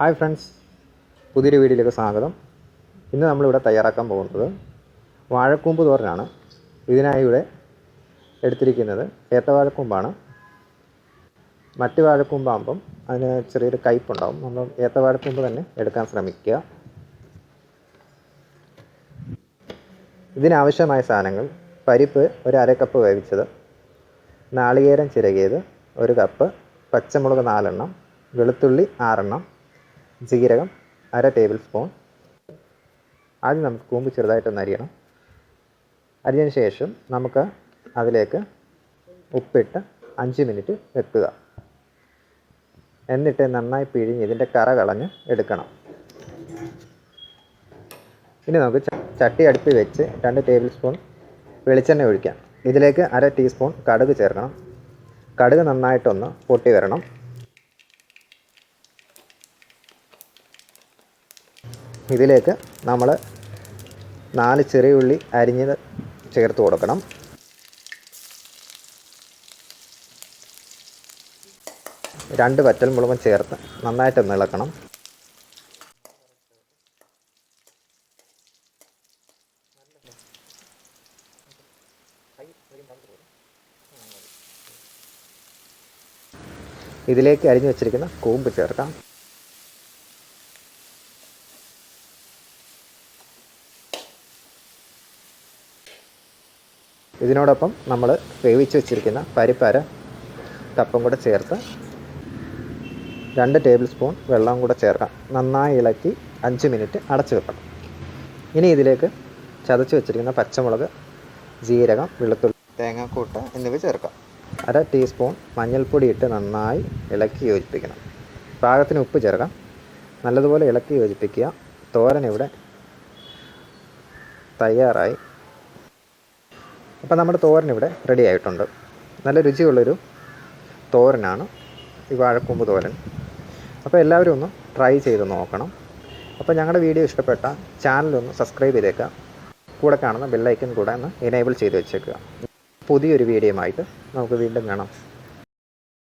Hi friends. പുതിയൊരു വീഡിയോയിലേക്ക് സ്വാഗതം. ഇന്ന് നമ്മളിവിടെ തയ്യാറാക്കാൻ പോകുന്നത് വാഴക്കൂമ്പ് തോരനാണ്. ഇതിനായി ഇവിടെ എടുത്തിരിക്കുന്നത് ഏത്തവാഴക്കൂമ്പാണ്. മറ്റ് വാഴക്കൂമ്പാകുമ്പം അതിന് ചെറിയൊരു കയ്പുണ്ടാവും. നമ്മൾ ഏത്തവാഴക്കൂമ്പ് തന്നെ എടുക്കാൻ ശ്രമിക്കുക. ഇതിനാവശ്യമായ സാധനങ്ങൾ പരിപ്പ് ഒരു അര കപ്പ് വേവിച്ചത് നാളികേരം ചിരകിയത് ഒരു കപ്പ് പച്ചമുളക് നാലെണ്ണം വെളുത്തുള്ളി ആറെണ്ണം ജീരകം അര ടേബിൾ സ്പൂൺ ആദ്യം നമുക്ക് കൂമ്പ് ചെറുതായിട്ടൊന്ന് അരിയണം. അരിഞ്ഞതിന് ശേഷം നമുക്ക് അതിലേക്ക് ഉപ്പിട്ട് അഞ്ച് മിനിറ്റ് വെക്കുക. എന്നിട്ട് നന്നായി പിഴിഞ്ഞ് ഇതിന്റെ കറ കളഞ്ഞ് എടുക്കണം. ഇനി നമുക്ക് ചട്ടി അടുപ്പിൽ വെച്ച് രണ്ട് ടേബിൾ സ്പൂൺ വെളിച്ചെണ്ണ ഒഴിക്കാം. ഇതിലേക്ക് അര ടീസ്പൂൺ കടുക് ചേർക്കണം. കടുക് നന്നായിട്ടൊന്ന് പൊട്ടി വരണം. ഇതിലേക്ക് നമ്മൾ നാല് ചെറിയ ഉള്ളി അരിഞ്ഞത് ചേർത്ത് കൊടുക്കണം. രണ്ട് വറ്റൽ മുളകും ചേർത്ത് നന്നായിട്ടൊന്ന് ഇളക്കണം. ഇതിലേക്ക് അരിഞ്ഞു വെച്ചിരിക്കുന്ന കൂമ്പ് ചേർക്കാം. ഇതിനോടൊപ്പം നമ്മൾ വേവിച്ച് വെച്ചിരിക്കുന്ന പരിപ്പര കപ്പും കൂടെ ചേർത്ത് രണ്ട് ടേബിൾ സ്പൂൺ വെള്ളം കൂടെ ചേർക്കാം. നന്നായി ഇളക്കി അഞ്ച് മിനിറ്റ് അടച്ചു വെക്കണം. ഇനി ഇതിലേക്ക് ചതച്ച് വെച്ചിരിക്കുന്ന പച്ചമുളക് ജീരകം വെളുത്തുള്ളി തേങ്ങാക്കൂട്ട് എന്നിവ ചേർക്കാം. അര ടീസ്പൂൺ മഞ്ഞൾപ്പൊടി ഇട്ട് നന്നായി ഇളക്കി യോജിപ്പിക്കണം. പാകത്തിന് ഉപ്പ് ചേർക്കാം. നല്ലതുപോലെ ഇളക്കി യോജിപ്പിക്കുക. തോരൻ ഇവിടെ തയ്യാറായി. അപ്പോൾ നമ്മുടെ തോരൻ ഇവിടെ റെഡി ആയിട്ടുണ്ട്. നല്ല രുചിയുള്ളൊരു തോരനാണ് ഈ വാഴക്കൂമ്പ് തോരൻ. അപ്പോൾ എല്ലാവരും ഒന്ന് ട്രൈ ചെയ്ത് നോക്കണം. അപ്പോൾ ഞങ്ങളുടെ വീഡിയോ ഇഷ്ടപ്പെട്ട ചാനലൊന്ന് സബ്സ്ക്രൈബ് ചെയ്തേക്കുക കൂടെ കാണുന്ന ബെല്ലൈക്കൻ കൂടെ ഒന്ന് എനേബിൾ ചെയ്ത് വെച്ചേക്കുക പുതിയൊരു വീഡിയോ ആയിട്ട് നമുക്ക് വീണ്ടും കാണാം.